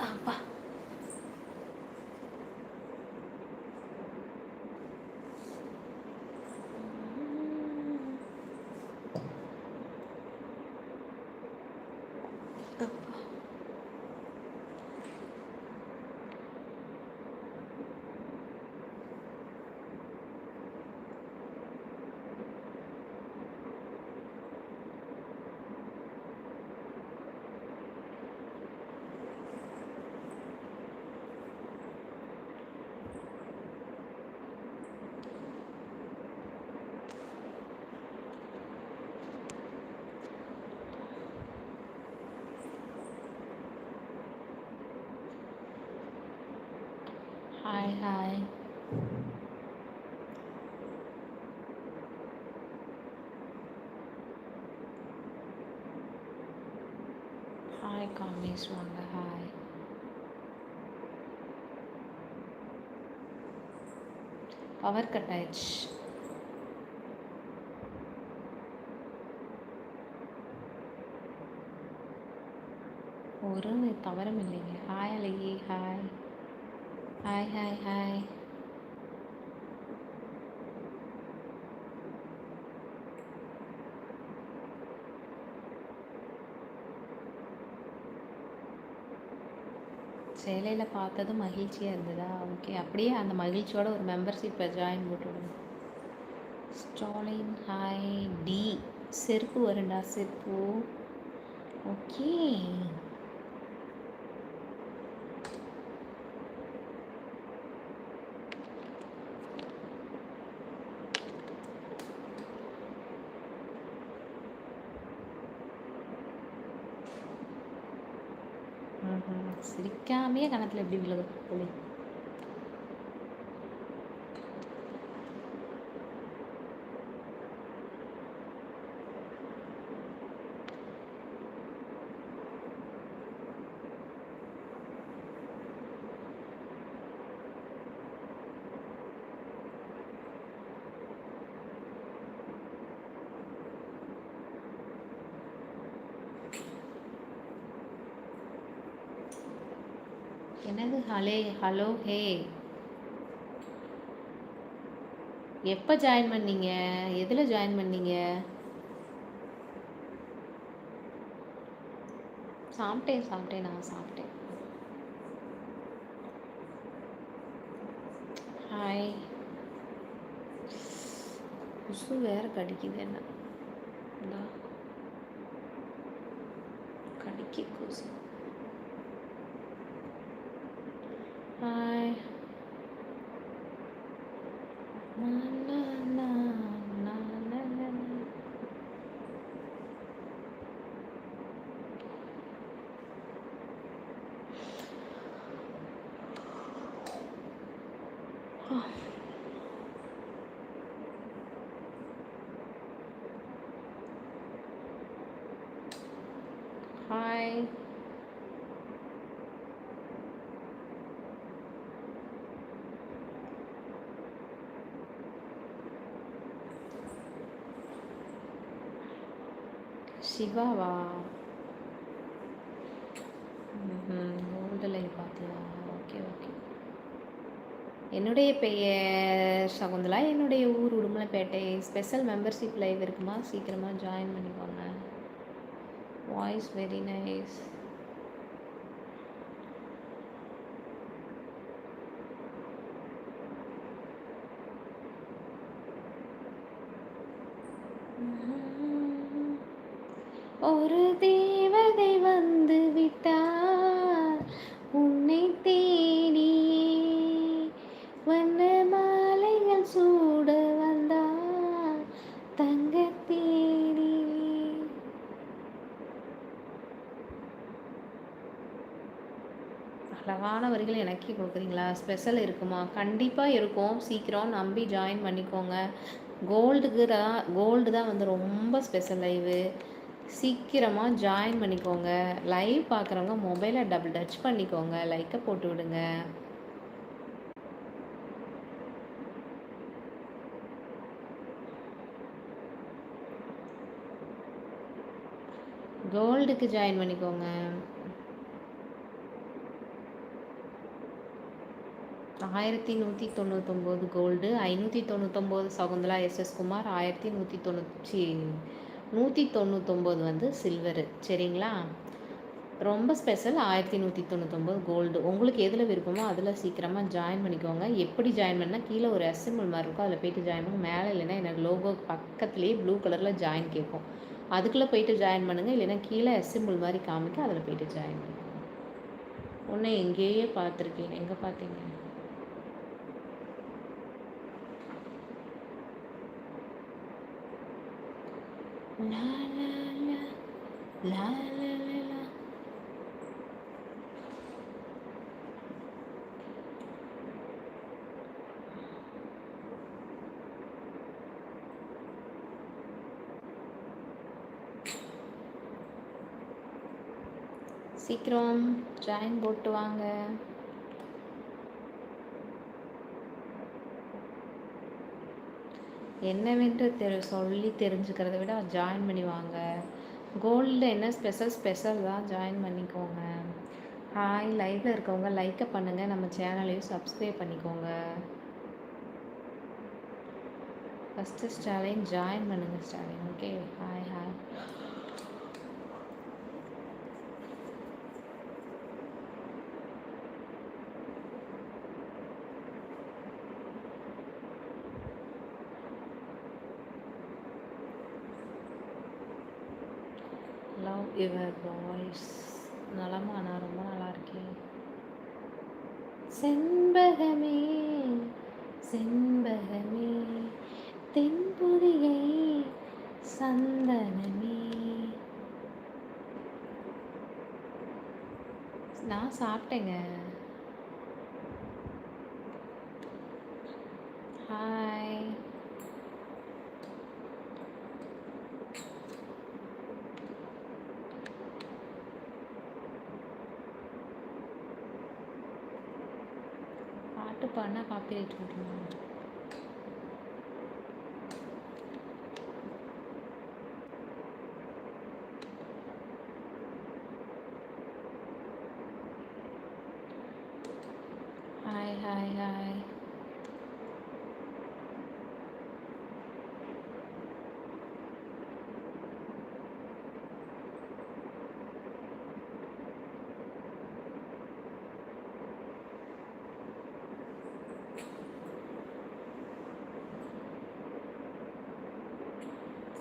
啊爸。காமேஷ் hi power cut ஆயிடுச்சு ஒரு தவறும் இல்லைங்க ஹாய் அழகி ஹாய் ஹாய் ஹாய் ஹாய் சேலையில் பார்த்ததும் மகிழ்ச்சியாக இருந்ததா? ஓகே அப்படியே அந்த மகிழ்ச்சியோட ஒரு மெம்பர்ஷிப்பை ஜாயின் போட்டு விடுங்க ஸ்டாலின் ஹாய் டி செருப்பு வருண்டா செருப்பு. ஓகே சிரிக்காமையே கணத்தில் எப்படி விழுது என்னது? ஹலே ஹலோ ஹே. எப்போ ஜாயின் பண்ணீங்க? எதில் ஜாயின் பண்ணீங்க? சாப்பிட்டேன் சாப்பிட்டேன் நான் சாப்பிட்டேன். ஹாய் கொசு வேற கடிக்குது என்ன? கடிக்கு கொசு ஹாய் நா, நா, நா, நா, நா, நா, நா. ஹாய் சிவாவா? கோல்டில் பார்த்தியா ஓகே ஓகே. என்னுடைய பெயர் சகுந்தலா என்னுடைய ஊர் உடுமலைப்பேட்டை. ஸ்பெஷல் மெம்பர்ஷிப் லைவ் இருக்குமா? சீக்கிரமாக ஜாயின் பண்ணிக்கோங்க. வாய்ஸ் வெரி நைஸ் ஒரு விட்டார். உன்னை தேடி வண்ண மாலைகள் சூட வந்தார். தங்க தேடி அழகான வரிகள் எனக்கே கொடுக்குறீங்களா? ஸ்பெஷல் இருக்குமா? கண்டிப்பாக இருக்கும். சீக்கிரம் நம்பி ஜாயின் பண்ணிக்கோங்க. கோல்டுக்கு தான் கோல்டு தான் வந்து ரொம்ப ஸ்பெஷல் லைவு சீக்கிரமாக ஜாயின் பண்ணிக்கோங்க. லைவ் பார்க்குறவங்க மொபைலை டபுள் டச் பண்ணிக்கோங்க. லைக்கை போட்டு விடுங்க. கோல்டுக்கு ஜாயின் பண்ணிக்கோங்க. ஆயிரத்தி நூற்றி தொண்ணூத்தொம்பது கோல்டு ஐநூற்றி தொண்ணூத்தொம்பது சகுந்தலா எஸ்எஸ் குமார் ஆயிரத்தி நூற்றி தொண்ணூற்றி நூற்றி தொண்ணூத்தொம்பது வந்து சில்வரு. சரிங்களா? ரொம்ப ஸ்பெஷல் ஆயிரத்தி நூற்றி தொண்ணூத்தொம்பது கோல்டு உங்களுக்கு எதில் விருப்பமோ அதில் சீக்கிரமாக ஜாயின் பண்ணிக்கோங்க. எப்படி ஜாயின் பண்ணால் கீழே ஒரு அசம்பிள் மாதிரி இருக்கும். அதில் போயிட்டு ஜாயின் பண்ணுங்க மேலே இல்லைன்னா எனக்கு லோகோ பக்கத்துலேயே ப்ளூ கலரில் ஜாயின் கேட்கும் அதுக்குள்ளே போயிட்டு ஜாயின் பண்ணுங்கள் இல்லைன்னா கீழே அசம்பிள் மாதிரி காமிக்க அதில் போயிட்டு ஜாயின் பண்ணுங்கள் ஒன்று எங்கேயே பார்த்துருக்கேன். எங்கே பார்த்தீங்க? சீக்கிரம் ஜாயின் போட்டு வாங்க. என்னவென்று தெரி சொல்லி தெரிஞ்சுக்கிறத விட ஜாயின் பண்ணி வாங்க. கோல்டில் என்ன ஸ்பெஷல் ஸ்பெஷல் தான். ஜாயின் பண்ணிக்கோங்க. ஹாய் லைவில் இருக்கவங்க லைக்கை பண்ணுங்கள் நம்ம சேனலையும் சப்ஸ்கிரைப் பண்ணிக்கோங்க. ஃபஸ்ட்டு ஸ்டாலின் ஜாயின் பண்ணுங்கள் Stalin okay hi hi love your voice நலமா நான் ரொம்ப நல்லா இருக்கேன் செண்பகமே செண்பகமே தென்புரியை சந்தனமே. நான் சாப்பிட்டேங்க. Hi Hi, hi, hi.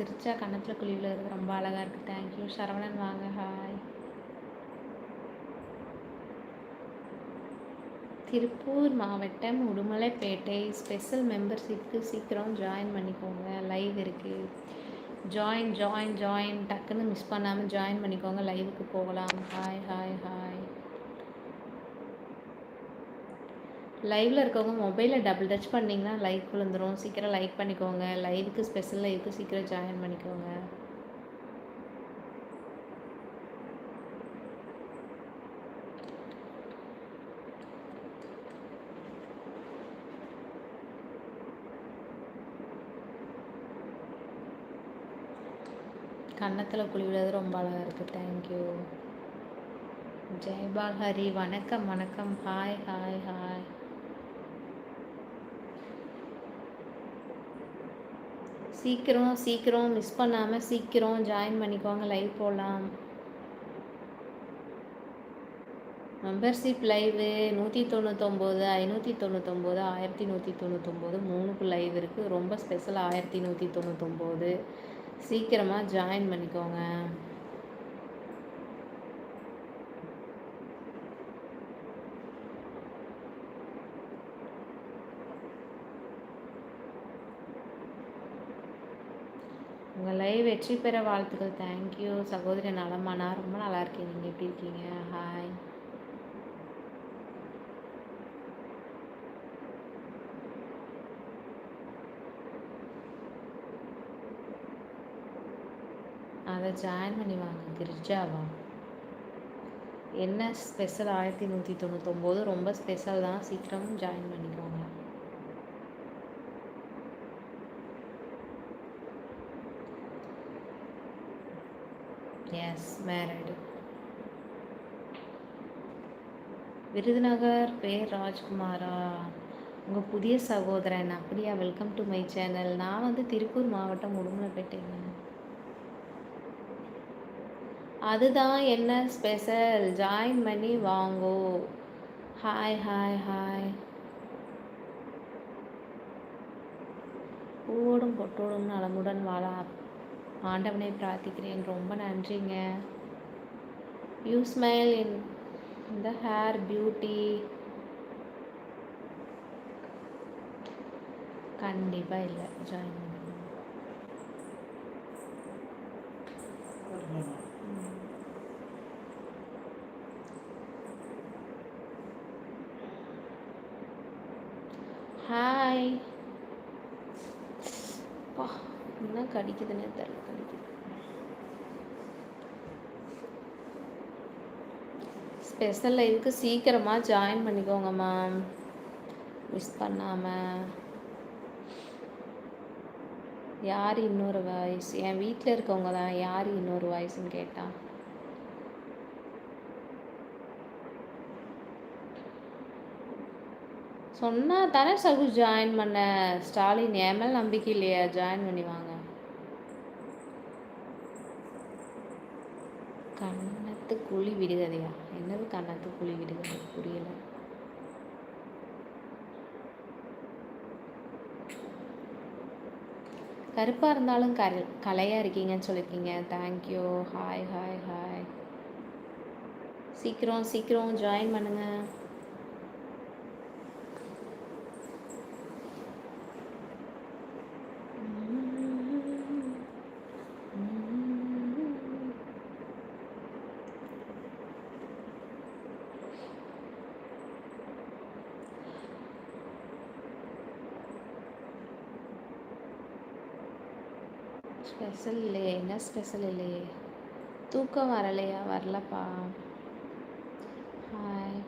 சிரிச்சா கன்னத்தில் குழி விழுறது ரொம்ப அழகாக இருக்குது தேங்க்யூ சரவணன் வாங்க. ஹாய் திருப்பூர் மாவட்டம் உடுமலைப்பேட்டை ஸ்பெஷல் மெம்பர்ஷிப்க்கு சீக்கிரம் ஜாயின் பண்ணிக்கோங்க. லைவ் இருக்குது ஜாயின் ஜாயின் ஜாயின் டக்குன்னு மிஸ் பண்ணாமல் ஜாயின் பண்ணிக்கோங்க. லைவுக்கு போகலாம். ஹாய் ஹாய் ஹாய் லைவில் இருக்கவங்க மொபைலில் டபுள் டச் பண்ணிங்கன்னா லைக் விழுந்துடும் சீக்கிரம் லைக் பண்ணிக்கோங்க. லைவுக்கு ஸ்பெஷல் லைவுக்கு சீக்கிரம் ஜாயின் பண்ணிக்கோங்க. கன்னத்தில் குழி ரொம்ப அழகாக இருக்குது தேங்க்யூ ஜெய்பால் ஹரி. வணக்கம் வணக்கம். ஹாய் ஹாய் ஹாய் சீக்கிரம் சீக்கிரம் மிஸ் பண்ணாமல் சீக்கிரம் ஜாயின் பண்ணிக்கோங்க லைவ் போகலாம் மெம்பர்ஷிப் லைவு நூற்றி தொண்ணூத்தொம்போது ஐநூற்றி தொண்ணூத்தொம்போது ஆயிரத்தி நூற்றி தொண்ணூத்தொம்போது மூணுக்கு லைவ் இருக்குது ரொம்ப ஸ்பெஷல் ஆயிரத்தி நூற்றி தொண்ணூத்தொம்போது. சீக்கிரமாக ஜாயின் பண்ணிக்கோங்க. உங்கள் லைவ் வெற்றி பெற வாழ்த்துக்கள். தேங்க்யூ சகோதரி நலமானா ரொம்ப நல்லா இருக்கேன். நீங்கள் எப்படி இருக்கீங்க? ஹாய் அதை ஜாயின் பண்ணி வாங்க. கிரிஜாவா? என்ன ஸ்பெஷல் ஆயிரத்தி நூற்றி தொண்ணூத்தொம்போது? ரொம்ப ஸ்பெஷல் தான். சீக்கிரம் ஜாயின் பண்ணிக்கோங்க. எஸ் மேரிடு விருதுநகர் பேர் ராஜ்குமாரா? உங்கள் புதிய சகோதரன். அப்படியா? வெல்கம் டு மை சேனல் நான் வந்து திருப்பூர் மாவட்டம் உடுமலைப்பேட்டைங்க. அதுதான் என்ன ஸ்பெஷல் ஜாயின் பண்ணி வாங்கோ. ஹாய் ஹாய் ஹாய் பூவோடும் பொட்டோடும் நலமுடன் வாழ ஆண்டவனை பிரார்த்திக்கிறேன். ரொம்ப நன்றிங்க. You smile in the hair beauty கண்டிப்பாக இல்லை. ஜாயின் ஹாய் பா என்ன கடிக்குதுன்னே தெரியல கடிக்குது ஸ்பெஷல் லைவுக்கு சீக்கிரமாக ஜாயின் பண்ணிக்கோங்க மேம் மிஸ் பண்ணாமல் யார் இன்னொரு வாய்ஸ் என் வீட்டில் இருக்கவங்க தான். யார் இன்னொரு வாய்ஸ்ன்னு கேட்டான் சொன்னால் தானே சகு ஜாயின் பண்ண? ஸ்டாலின் என் மேல் நம்பிக்கை இல்லையா. ஜாயின் பண்ணி வாங்க. கன்னத்து குழி விடுகதையா? என்னது கன்னத்து குழி விடுகதை? புரியல. கருப்பாக இருந்தாலும் கரு கலையாக இருக்கீங்கன்னு சொல்லியிருக்கீங்க. தேங்க்யூ ஹாய் ஹாய் ஹாய் சீக்கிரம் சீக்கிரம் ஜாயின் பண்ணுங்கள் ஸ்பெஷல் இல்லையே? என்ன ஸ்பெஷல் இல்லையே? தூக்கம் வரலையா? வரலப்பா ஹாய்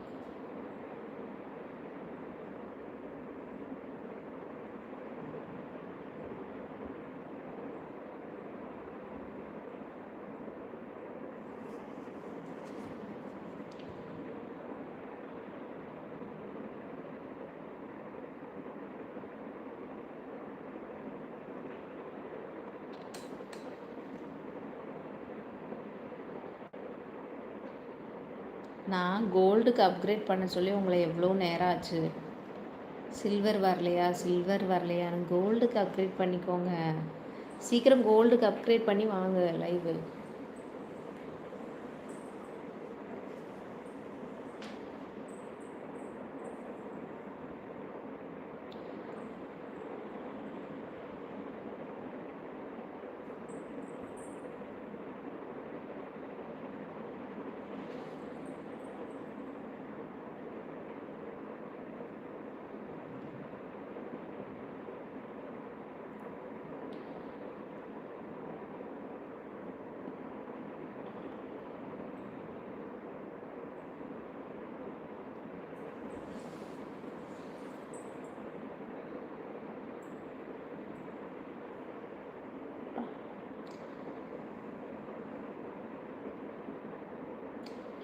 நான் கோல்டுக்கு அப்கிரேட் பண்ண சொல்லி உங்களை எவ்வளோ நேரம் ஆச்சு? சில்வர் வரலையா? சில்வர் வரலையான்னு கோல்டுக்கு அப்கிரேட் பண்ணிக்கோங்க. சீக்கிரம் கோல்டுக்கு அப்கிரேட் பண்ணி வாங்க லைவு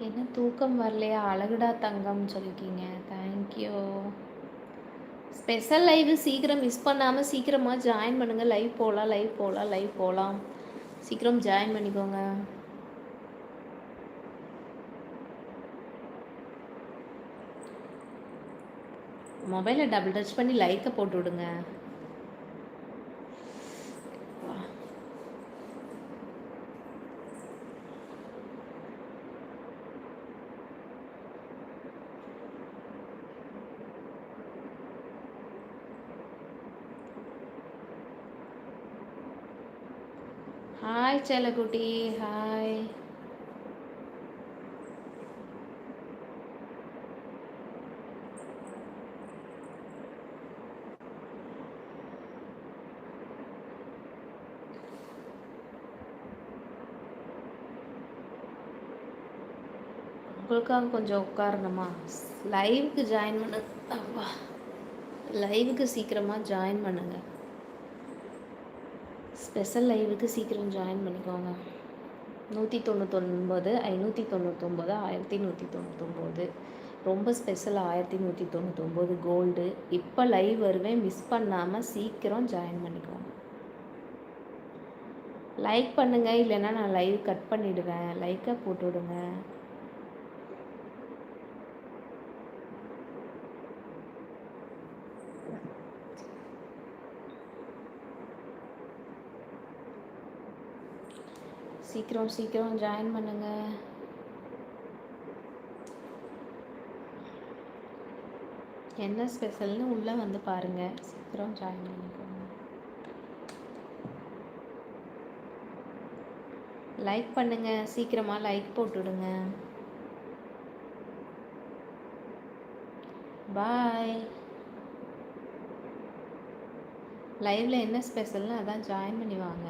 என்ன தூக்கம் வரலையா? அழகுடா தங்கம்னு சொல்லியிருக்கீங்க தேங்க்யூ ஸ்பெஷல் லைவ் சீக்கிரம் மிஸ் பண்ணாமல் சீக்கிரமாக ஜாயின் பண்ணுங்கள் லைவ் போகலாம் லைவ் போகலாம் லைவ் போகலாம் சீக்கிரம் ஜாயின் பண்ணிக்கோங்க. மொபைலை டபுள் டச் பண்ணி லைக்கை போட்டு விடுங்க. ஹாய் செல்லக்குட்டி ஹாய் உங்களுக்காக கொஞ்சம் உட்காரணுமா? லைவுக்கு ஜாயின் பண்ண. லைவுக்கு சீக்கிரமாக ஜாயின் பண்ணுங்கள் ஸ்பெஷல் லைவுக்கு சீக்கிரம் ஜாயின் பண்ணிக்கோங்க. நூற்றி தொண்ணூத்தொன்பது ஐநூற்றி தொண்ணூத்தொம்பது ஆயிரத்தி நூற்றி தொண்ணூத்தொம்பது ரொம்ப ஸ்பெஷல் ஆயிரத்தி நூற்றி தொண்ணூத்தொம்பது கோல்டு இப்போ லைவ் வருவேன் மிஸ் பண்ணாமல் சீக்கிரம் ஜாயின் பண்ணிக்கோங்க. லைக் பண்ணுங்கள் இல்லைன்னா நான் லைவ் கட் பண்ணிவிடுவேன் லைக்காக போட்டு விடுங்க சீக்கிரம் சீக்கிரம் ஜாயின் பண்ணுங்கள் என்ன ஸ்பெஷல்னு உள்ளே வந்து பாருங்கள் சீக்கிரம் ஜாயின் பண்ணிக்கோங்க. லைக் பண்ணுங்கள் சீக்கிரமாக லைக் போட்டுவிடுங்க பாய் லைவில் என்ன ஸ்பெஷல்னு அதான் ஜாயின் பண்ணி வாங்க.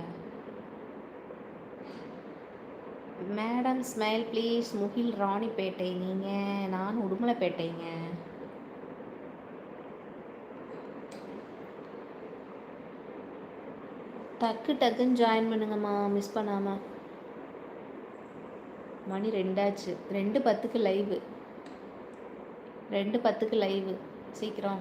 Madam smile please. Mukil Ranipet. நீங்கள் நான் உடுமலைப்பேட்டைங்க. டக்கு டக்குன்னு ஜாயின் பண்ணுங்கம்மா. மிஸ் பண்ணாமல் மணி ரெண்டாச்சு. ரெண்டு பத்துக்கு லைவு ரெண்டு பத்துக்கு லைவு சீக்கிரம்.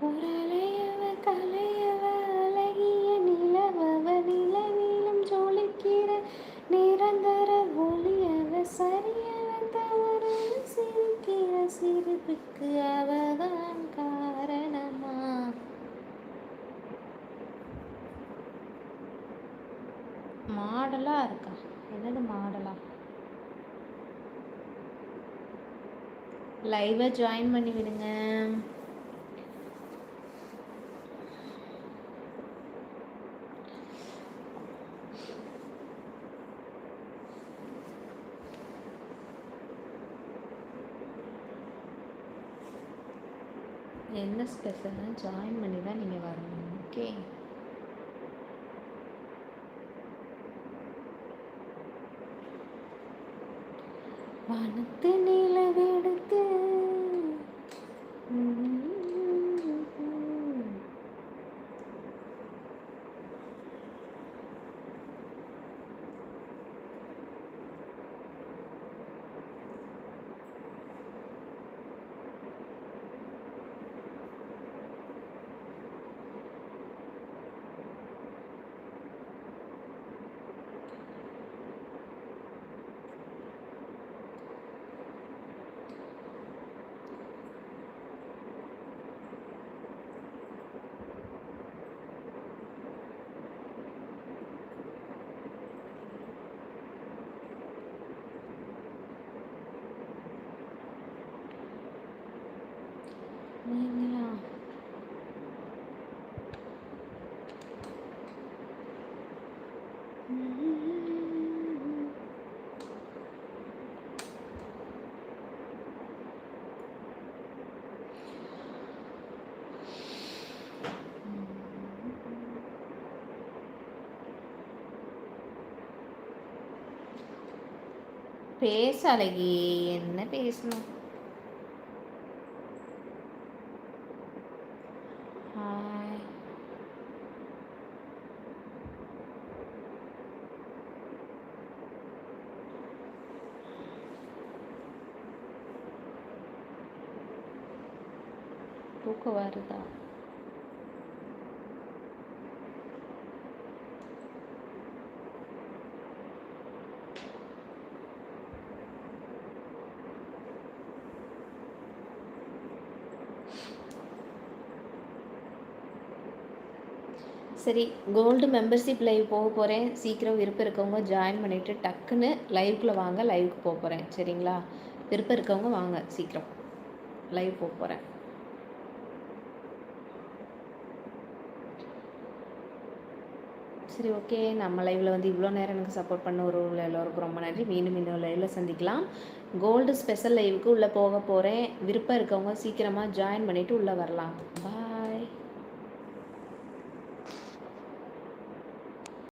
உடலையவ கலையவ அழகிய நிலவவ நிலவிலும் ஜொலிக்கிற நிரந்தர ஒளியவ சரியவ தவறு சிரிக்கிற சிரிப்புக்கு அவதான் காரணமா? மாடலா இருக்கா? என்னது மாடலா? லைவை ஜாயின் பண்ணி விடுங்க என்ன ஜாயின் பண்ணி தான் நீங்கள் வரணும். ஓகே வானத்து நீ நீங்களா பேச அழகி என்ன பேசணும்? ஹாய். தூக்கம் வருதா? சரி கோல்டு மெம்பர்ஷிப் லைவ் போக போகிறேன் சீக்கிரம் விருப்பம் இருக்கவங்க ஜாயின் பண்ணிவிட்டு டக்குன்னு லைவுக்குள்ளே வாங்க லைவுக்கு போக போகிறேன் சரிங்களா? விருப்பம் இருக்கவங்க வாங்க சீக்கிரம். லைவ் போக போகிறேன் சரி ஓகே நம்ம லைவில் வந்து இவ்வளோ நேரம் எனக்கு சப்போர்ட் பண்ண ஒரு எல்லோருக்கும் ரொம்ப நன்றி. மீண்டும் இன்னொரு லைவில் சந்திக்கலாம். கோல்டு ஸ்பெஷல் லைவுக்கு உள்ளே போக போகிறேன் விருப்பம் இருக்கவங்க சீக்கிரமாக ஜாயின் பண்ணிவிட்டு உள்ளே வரலாம். பா